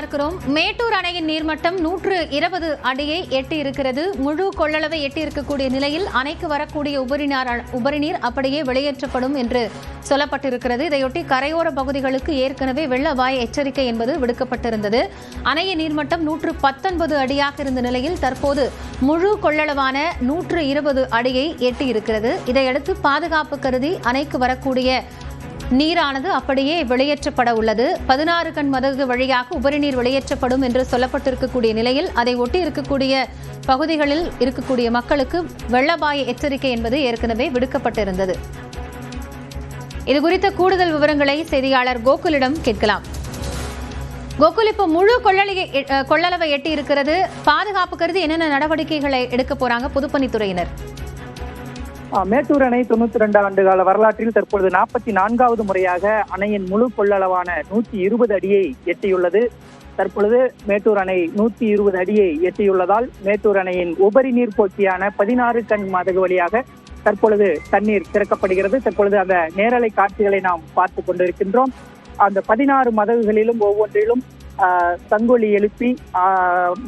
பார்க்கிறோம். மேட்டூர் அணையின் நீர்மட்டம் நூற்று இருபது அடியை எட்டி இருக்கிறது முழு கொள்ளளவை எட்டி இருக்கக்கூடிய நிலையில் அணைக்கு வரக்கூடிய உபரிநீர் உபரிநீர் அப்படியே வெளியேற்றப்படும் என்று சொல்லப்பட்டிருக்கிறது. இதையொட்டி கரையோர பகுதிகளுக்கு ஏற்கனவே வெள்ள அபாய எச்சரிக்கை என்பது விடுக்கப்பட்டிருந்தது. அணையின் நீர்மட்டம் நூற்று பத்தொன்பது அடியாக இருந்த நிலையில் தற்போது முழு கொள்ளளவான நூற்று இருபது அடியை எட்டி இருக்கிறது இதையடுத்து பாதுகாப்பு கருதி அணைக்கு வரக்கூடிய நீரானது அப்படியே வெளியேற்றப்பட உள்ளது. பதினாறு கண் மதகு வழியாக உபரிநீர் வெளியேற்றப்படும் என்று சொல்லப்பட்டிருக்கக்கூடிய நிலையில் அதை ஒட்டி இருக்கக்கூடிய பகுதிகளில் இருக்கக்கூடிய மக்களுக்கு வெள்ளபாய எச்சரிக்கை என்பது ஏற்கனவே விடுக்கப்பட்டிருந்தது. இது குறித்த கூடுதல் விவரங்களை செய்தியாளர் கோகுலிடம் கேட்கலாம். கோகுல் இப்போ முழு கொள்ளளையை கொள்ளளவை எட்டி இருக்கிறது பாதுகாப்பு கருதி என்னென்ன நடவடிக்கைகளை எடுக்க போறாங்க பொதுப்பணித்துறையினர்? மேட்டூர் அணை தொண்ணூத்தி ரெண்டு ஆண்டு கால வரலாற்றில் தற்பொழுது நாற்பத்தி நான்காவது முறையாக அணையின் முழு கொள்ளளவான நூத்தி இருபது அடியை எட்டியுள்ளது. தற்பொழுது மேட்டூர் அணை நூத்தி இருபது அடியை எட்டியுள்ளதால் மேட்டூர் அணையின் உபரி நீர் போக்கியான பதினாறு கண் மதகு வழியாக தற்பொழுது தண்ணீர் திறக்கப்படுகிறது. தற்பொழுது அந்த நேரலை காட்சிகளை நாம் பார்த்து கொண்டிருக்கின்றோம். அந்த பதினாறு மதகுகளிலும் ஒவ்வொன்றிலும் தங்கொலி சங்கொலி எழுப்பி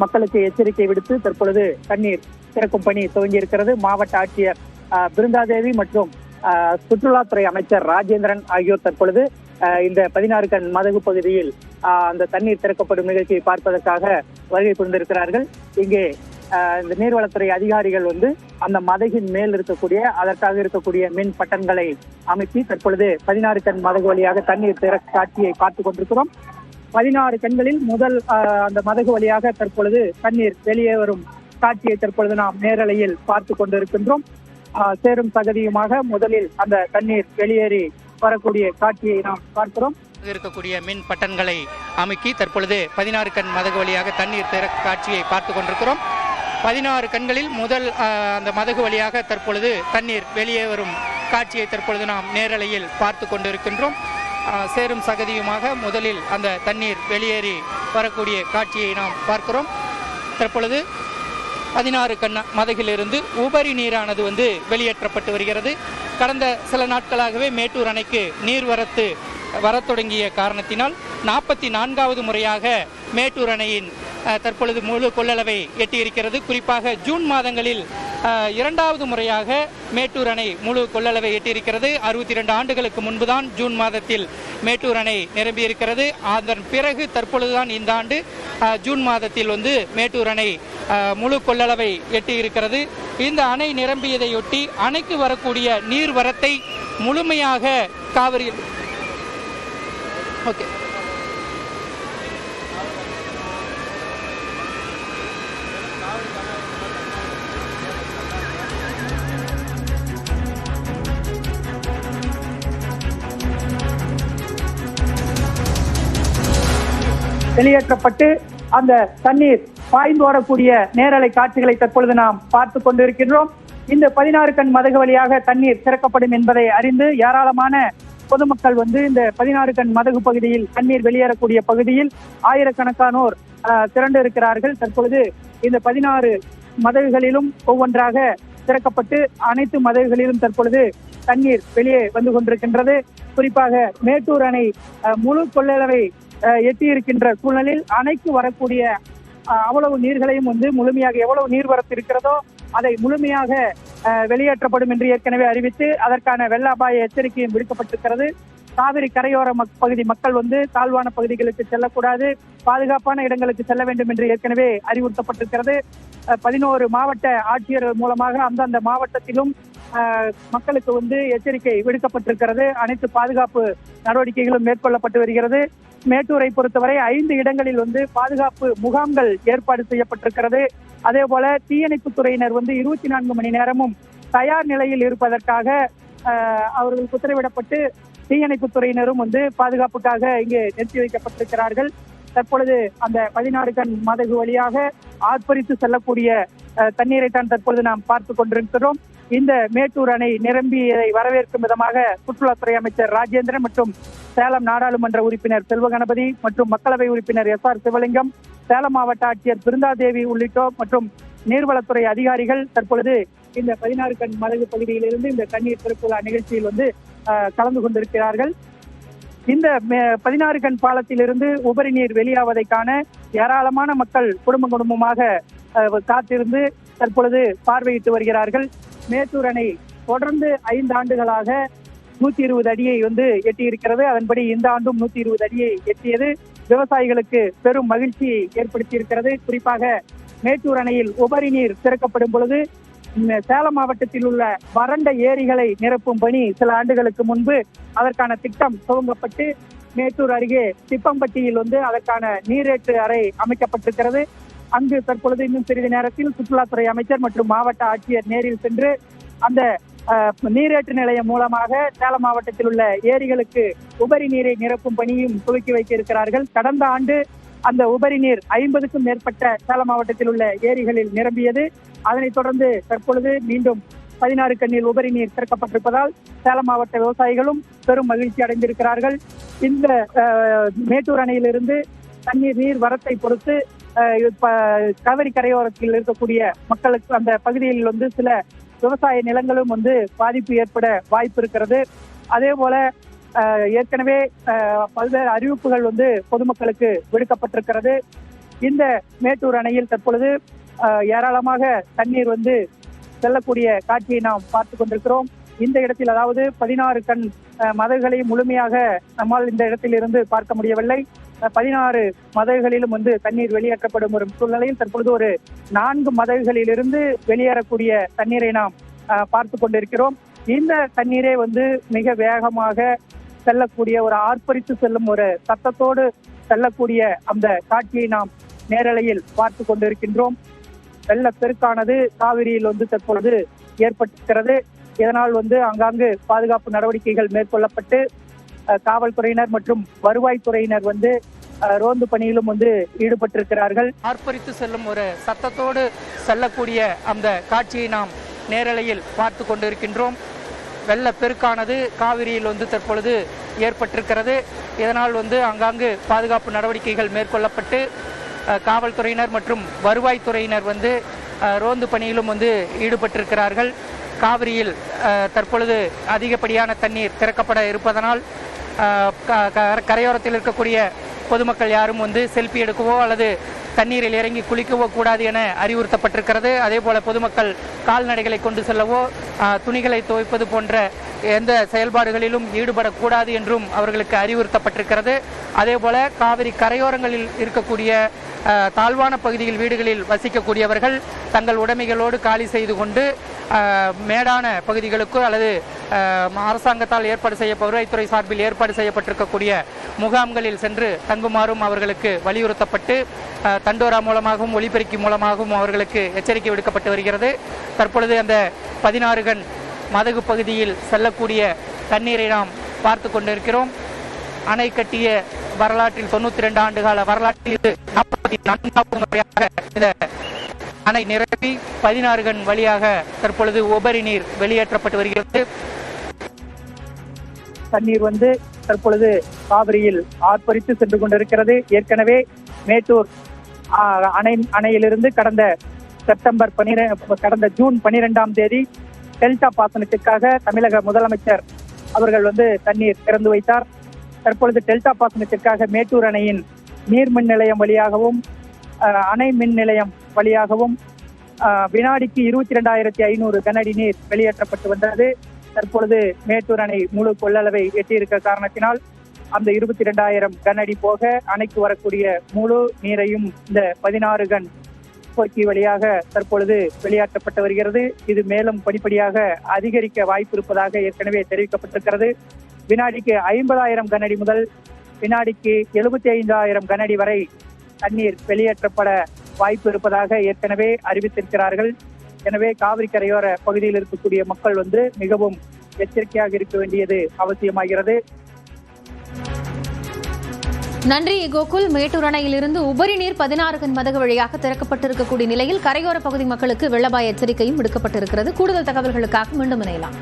மக்களுக்கு எச்சரிக்கை விடுத்து தற்பொழுது தண்ணீர் திறக்கும் பணி துவங்கி இருக்கிறது மாவட்ட ஆட்சியர் பிருந்தாதேவி மற்றும் சுற்றுலாத்துறை அமைச்சர் ராஜேந்திரன் ஆகியோர் தற்பொழுது இந்த பதினாறு கண் மதகு பகுதியில் அந்த தண்ணீர் திறக்கப்படும் நிகழ்ச்சியை பார்ப்பதற்காக வருகை புரிந்திருக்கிறார்கள். இங்கே ஆஹ் இந்த நீர்வளத்துறை அதிகாரிகள் வந்து அந்த மதகின் மேல் இருக்கக்கூடிய அதற்காக இருக்கக்கூடிய மின் பட்டன்களை அமைத்து தற்பொழுது பதினாறு கண் மதகு வழியாக தண்ணீர் திற காட்சியை பார்த்து கொண்டிருக்கிறோம். பதினாறு கண்களில் முதல் அந்த மதகு வழியாக தற்பொழுது தண்ணீர் வெளியே வரும் காட்சியை தற்பொழுது நாம் நேரலையில் பார்த்து கொண்டிருக்கின்றோம். சேரும் சகதியுமாக முதலில் அந்த தண்ணீர் வெளியேறி வரக்கூடிய காட்சியை நாம் பார்க்கிறோம். இருக்கக்கூடிய மின் பட்டன்களை அமுக்கி தற்பொழுது பதினாறு கண் மதகு வழியாக தண்ணீர் திற காட்சியை பார்த்து கொண்டிருக்கிறோம். பதினாறு கண்களில் முதல் ஆஹ், அந்த மதகு வழியாக தற்பொழுது தண்ணீர் வெளியே வரும் காட்சியை தற்பொழுது நாம் நேரலையில் பார்த்து கொண்டிருக்கின்றோம். சேரும் சகதியுமாக முதலில் அந்த தண்ணீர் வெளியேறி வரக்கூடிய காட்சியை நாம் பார்க்கிறோம். தற்பொழுது பதினாறு கண்ண மதகிலிருந்து உபரி நீரானது வந்து வெளியேற்றப்பட்டு வருகிறது. கடந்த சில நாட்களாகவே மேட்டூர் அணைக்கு நீர்வரத்து வரத் தொடங்கிய காரணத்தினால் நாற்பத்தி நான்காவது முறையாக மேட்டூர் அணையின் தற்பொழுது முழு கொள்ளளவை எட்டியிருக்கிறது. குறிப்பாக ஜூன் மாதங்களில் இரண்டாவது முறையாக மேட்டூர் அணை முழு கொள்ளளவை எட்டியிருக்கிறது. அறுபத்தி ரெண்டு ஆண்டுகளுக்கு முன்புதான் ஜூன் மாதத்தில் மேட்டூர் அணை நிரம்பியிருக்கிறது. அதன் பிறகு தற்பொழுதுதான் இந்த ஆண்டு ஜூன் மாதத்தில் வந்து மேட்டூர் அணை முழு கொள்ளளவை எட்டியிருக்கிறது. இந்த அணை நிரம்பியதையொட்டி அணைக்கு வரக்கூடிய நீர்வரத்தை முழுமையாக காவிரி ஓகே. வெளியேற்றப்பட்டு அந்த தண்ணீர் பாய்ந்து வரக்கூடிய நேரலை காட்சிகளை தற்பொழுது நாம் பார்த்து கொண்டிருக்கின்றோம். இந்த பதினாறு கண் மதகு வழியாக தண்ணீர் திறக்கப்படும் என்பதை அறிந்து ஏராளமான பொதுமக்கள் வந்து இந்த பதினாறு கண் மதகு பகுதியில் தண்ணீர் வெளியேறக்கூடிய பகுதியில் ஆயிரக்கணக்கானோர் திரண்டு இருக்கிறார்கள். தற்பொழுது இந்த பதினாறு மதகுகளிலும் ஒவ்வொன்றாக திறக்கப்பட்டு அனைத்து மதகுகளிலும் தற்பொழுது தண்ணீர் வெளியே வந்து கொண்டிருக்கின்றது. குறிப்பாக மேட்டூர் அணை முழு கொள்ளளவை எட்டியிருக்கின்ற சூழ்நிலையில் அணைக்கு வரக்கூடிய அவ்வளவு நீர்களையும் வந்து முழுமையாக எவ்வளவு நீர்வரத்து இருக்கிறதோ அதை முழுமையாக வெளியேற்றப்படும் என்று ஏற்கனவே அறிவித்து அதற்கான வெள்ள அபாய எச்சரிக்கையும் விடுக்கப்பட்டிருக்கிறது. காவிரி கரையோர மக் பகுதி மக்கள் வந்து தாழ்வான பகுதிகளுக்கு செல்லக்கூடாது பாதுகாப்பான இடங்களுக்கு செல்ல வேண்டும் என்று ஏற்கனவே அறிவுறுத்தப்பட்டிருக்கிறது. பதினோரு மாவட்ட ஆட்சியர் மூலமாக அந்தந்த மாவட்டத்திலும் மக்களுக்கு வந்து எச்சரிக்கை விடுக்கப்பட்டிருக்கிறது. அனைத்து பாதுகாப்பு நடவடிக்கைகளும் மேற்கொள்ளப்பட்டு வருகிறது. மேட்டூரை பொறுத்தவரை ஐந்து இடங்களில் வந்து பாதுகாப்பு முகாம்கள் ஏற்பாடு செய்யப்பட்டிருக்கிறது. அதே போல தீயணைப்பு துறையினர் வந்து இருபத்தி நான்கு மணி நேரமும் தயார் நிலையில் இருப்பதற்காக அவர்களுக்கு உத்தரவிடப்பட்டு தீயணைப்பு துறையினரும் வந்து பாதுகாப்புக்காக இங்கே நிறுத்தி வைக்கப்பட்டிருக்கிறார்கள். தற்பொழுது அந்த பதினாறு கண் மதகு வழியாக ஆர்ப்பரித்து செல்லக்கூடிய தண்ணீரை தான் தற்பொழுது நாம் பார்த்து கொண்டிருக்கிறோம். இந்த மேட்டூர் அணை நிரம்பியதை வரவேற்கும் விதமாக சுற்றுலாத்துறை அமைச்சர் ராஜேந்திரன் மற்றும் சேலம் நாடாளுமன்ற உறுப்பினர் செல்வகணபதி மற்றும் மக்களவை உறுப்பினர் எஸ் ஆர் சிவலிங்கம் சேலம் மாவட்ட ஆட்சியர் பிருந்தாதேவி உள்ளிட்டோர் மற்றும் நீர்வளத்துறை அதிகாரிகள் தற்பொழுது இந்த பதினாறு கண் மதகு பகுதியிலிருந்து இந்த தண்ணீர் திருப்புலா நிகழ்ச்சியில் வந்து கலந்து கொண்டிருக்கிறார்கள். இந்த மே- பதினாறு கண் பாலத்திலிருந்து உபரி நீர் வெளியாவதை காண ஏராளமான மக்கள் குடும்ப குடும்பமாக அஹ், காத்திருந்து தற்பொழுது பார்வையிட்டு வருகிறார்கள். மேட்டூர் அணை தொடர்ந்து ஐந்து ஆண்டுகளாக நூத்தி இருபது அடியை வந்து எட்டியிருக்கிறது. அதன்படி இந்த ஆண்டும் நூத்தி இருபது அடியை எட்டியது. விவசாயிகளுக்கு பெரும் மகிழ்ச்சியை ஏற்படுத்தியிருக்கிறது. குறிப்பாக மேட்டூர் அணையில் உபரி நீர் திறக்கப்படும் பொழுது இந்த சேலம் மாவட்டத்தில் உள்ள வறண்ட ஏரிகளை நிரப்பும் பணி சில ஆண்டுகளுக்கு முன்பு அதற்கான திட்டம் துவங்கப்பட்டு மேட்டூர் அருகே திப்பம்பட்டியில் வந்து அதற்கான நீரேற்று அறை அமைக்கப்பட்டிருக்கிறது. அங்கு தற்பொழுது இன்னும் சிறிது நேரத்தில் சுற்றுலாத்துறை அமைச்சர் மற்றும் மாவட்ட ஆட்சியர் நேரில் சென்று அந்த நீரேற்று நிலையம் மூலமாக சேலம் மாவட்டத்தில் உள்ள ஏரிகளுக்கு உபரி நீரை நிரப்பும் பணியும் துவக்கி வைக்க இருக்கிறார்கள் கடந்த ஆண்டு அந்த உபரி நீர் ஐம்பதுக்கும் மேற்பட்ட சேலம் மாவட்டத்தில் உள்ள ஏரிகளில் நிரம்பியது. அதனைத் தொடர்ந்து தற்பொழுது மீண்டும் பதினாறு கண்ணில் உபரி நீர் திறக்கப்பட்டிருப்பதால் சேலம் மாவட்ட விவசாயிகளும் பெரும் மகிழ்ச்சி அடைந்திருக்கிறார்கள். இந்த மேட்டூர் அணையிலிருந்து தண்ணீர் நீர் வரத்தை பொறுத்து காவிரி கரையோரத்தில் இருக்கக்கூடிய மக்களுக்கு அந்த பகுதியில் வந்து சில விவசாய நிலங்களும் வந்து பாதிப்பு ஏற்பட வாய்ப்பு இருக்கிறது. அதே போல ஏற்கனவே பல்வேறு அறிவிப்புகள் வந்து பொதுமக்களுக்கு விடுக்கப்பட்டிருக்கிறது. இந்த மேட்டூர் அணையில் தற்பொழுது ஏராளமாக தண்ணீர் வந்து செல்லக்கூடிய காட்சியை நாம் பார்த்து கொண்டிருக்கிறோம். இந்த இடத்தில் அதாவது பதினாறு கண் அஹ், மதகுகளை முழுமையாக நம்மால் இந்த இடத்தில் இருந்து பார்க்க முடியவில்லை. பதினாறு மதகுகளிலும் வந்து தண்ணீர் வெளியேற்றப்படும் ஒரு சூழ்நிலையில் தற்பொழுது ஒரு நான்கு மதகுகளிலிருந்து வெளியேறக்கூடிய தண்ணீரை நாம் பார்த்து கொண்டிருக்கிறோம். இந்த தண்ணீரே வந்து மிக வேகமாக செல்லக்கூடிய ஒரு ஆர்ப்பரித்து செல்லும் ஒரு சத்தத்தோடு செல்லக்கூடிய அந்த காட்சியை நாம் நேரலையில் பார்த்து கொண்டிருக்கின்றோம். வெள்ளப்பெருக்கானது காவிரியில் வந்து தற்பொழுது ஏற்பட்டிருக்கிறது. இதனால் வந்து அங்காங்கு பாதுகாப்பு நடவடிக்கைகள் மேற்கொள்ளப்பட்டு காவல்துறையினர் மற்றும் வருவாய்த்துறையினர் வந்து அஹ், ரோந்து பணியிலும் வந்து ஈடுபட்டிருக்கிறார்கள். ஆர்ப்பரித்து செல்லும் ஒரு சத்தத்தோடு செல்லக்கூடிய அந்த காட்சியை நாம் நேரலையில் பார்த்து கொண்டிருக்கின்றோம். வெள்ளப்பெருக்கானது காவிரியில் வந்து தற்பொழுது ஏற்பட்டிருக்கிறது. இதனால் வந்து அங்காங்கு பாதுகாப்பு நடவடிக்கைகள் மேற்கொள்ளப்பட்டு அஹ், காவல்துறையினர் மற்றும் வருவாய்த்துறையினர் வந்து அஹ், ரோந்து பணியிலும் வந்து ஈடுபட்டிருக்கிறார்கள். காவிரியில் தற்பொழுது அதிகப்படியான தண்ணீர் திறக்கப்பட இருப்பதனால் க- கரையோரத்தில் இருக்கக்கூடிய பொதுமக்கள் யாரும் வந்து செல்ஃபி எடுக்கவோ அல்லது தண்ணீரில் இறங்கி குளிக்கவோ கூடாது என அறிவுறுத்தப்பட்டிருக்கிறது. அதே போல பொதுமக்கள் கால்நடைகளை கொண்டு செல்லவோ துணிகளை துவைப்பது போன்ற எந்த செயல்பாடுகளிலும் ஈடுபடக்கூடாது என்றும் அவர்களுக்கு அறிவுறுத்தப்பட்டிருக்கிறது. அதே போல காவிரி கரையோரங்களில் இருக்கக்கூடிய தாழ்வான பகுதியில் வீடுகளில் வசிக்கக்கூடியவர்கள் தங்கள் உடைமைகளோடு காலி செய்து கொண்டு மேடான பகுதிகளுக்கு அல்லது அரசாங்கத்தால் ஏற்பாடு செய்ய வருவாய்த்துறை சார்பில் ஏற்பாடு செய்யப்பட்டிருக்கக்கூடிய முகாம்களில் சென்று தங்குமாறும் அவர்களுக்கு வலியுறுத்தப்பட்டு தண்டோரா மூலமாகவும் ஒலிபெருக்கி மூலமாகவும் அவர்களுக்கு எச்சரிக்கை விடுக்கப்பட்டு வருகிறது. தற்பொழுது அந்த பதினாறு கண் மதகு பகுதியில் செல்லக்கூடிய தண்ணீரை நாம் பார்த்து கொண்டிருக்கிறோம். அணை கட்டிய வரலாற்றில் தொண்ணூத்தி ரெண்டு ஆண்டுகால வரலாற்றில் இது முறையாக இந்த அணை நிரப்பி பதினாறு கண் வழியாக தற்பொழுது உபரி நீர் வெளியேற்றப்பட்டு வருகிறது. தண்ணீர் வந்து தற்பொழுது காவிரியில் ஆர்ப்பரித்து சென்று கொண்டிருக்கிறது. ஏற்கனவே மேட்டூர் அணை அணையிலிருந்து கடந்த செப்டம்பர் பனிரெ கடந்த ஜூன் பனிரெண்டாம் தேதி டெல்டா பாசனத்திற்காக தமிழக முதலமைச்சர் அவர்கள் வந்து தண்ணீர் திறந்து வைத்தார். தற்பொழுது டெல்டா பாசனத்திற்காக மேட்டூர் அணையின் நீர்மின் நிலையம் வழியாகவும் அணை மின் நிலையம் வழியாகவும் வினாடிக்கு இருபத்தி ரெண்டாயிரத்தி ஐநூறு கனஅடி நீர் வெளியேற்றப்பட்டு வந்தது. தற்பொழுது மேட்டூர் அணை முழு கொள்ளளவை எட்டியிருக்க காரணத்தினால் அந்த இருபத்தி ரெண்டாயிரம் கனஅடி போக அணைக்கு வரக்கூடிய முழு நீரையும் இந்த பதினாறு கன் போக்கி வழியாக தற்பொழுது வெளியாற்றப்பட்டு வருகிறது. இது மேலும் படிப்படியாக அதிகரிக்க வாய்ப்பு இருப்பதாக ஏற்கனவே தெரிவிக்கப்பட்டிருக்கிறது. வினாடிக்கு ஐம்பதாயிரம் கனஅடி முதல் வினாடிக்கு எழுபத்தி ஐந்தாயிரம் கனஅடி வரை தண்ணீர் வெளியேற்றப்பட வாய்ப்பு இருப்பதாக ஏற்கனவே அறிவித்திருக்கிறார்கள். எனவே காவிரி கரையோர பகுதியில் இருக்கக்கூடிய மக்கள் வந்து மிகவும் எச்சரிக்கையாக இருக்க வேண்டியது அவசியமாகிறது. நன்றி கோகுல். மேட்டூர் அணையிலிருந்து உபரி நீர் பதினாறு கண் மதகு வழியாக திறக்கப்பட்டிருக்கக்கூடிய நிலையில் கரையோர பகுதி மக்களுக்கு வெள்ளபாய எச்சரிக்கையும் விடுக்கப்பட்டிருக்கிறது. கூடுதல் தகவல்களுக்காக மீண்டும் இணையலாம்.